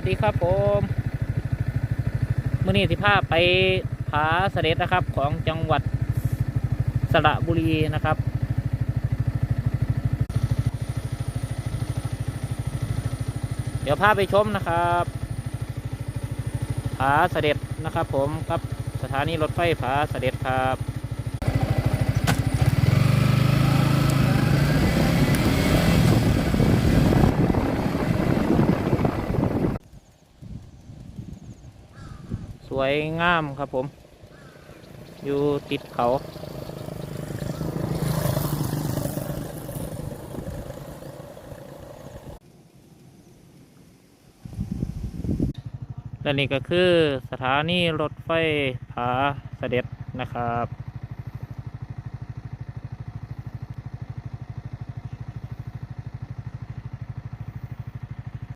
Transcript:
วัสดีครับผมมื่อนี้สิพาไปผาเสด็จนะครับ ของจังหวัดสระบุรีนะครับ เดี๋ยวพาไปชมนะครับผาเสด็จนะครับ ผมกับสถานีรถไฟผาเสด็จครับ สวยงามครับผม อยู่ติดเขา และนี่ก็คือสถานีรถไฟผาเสด็จนะครับ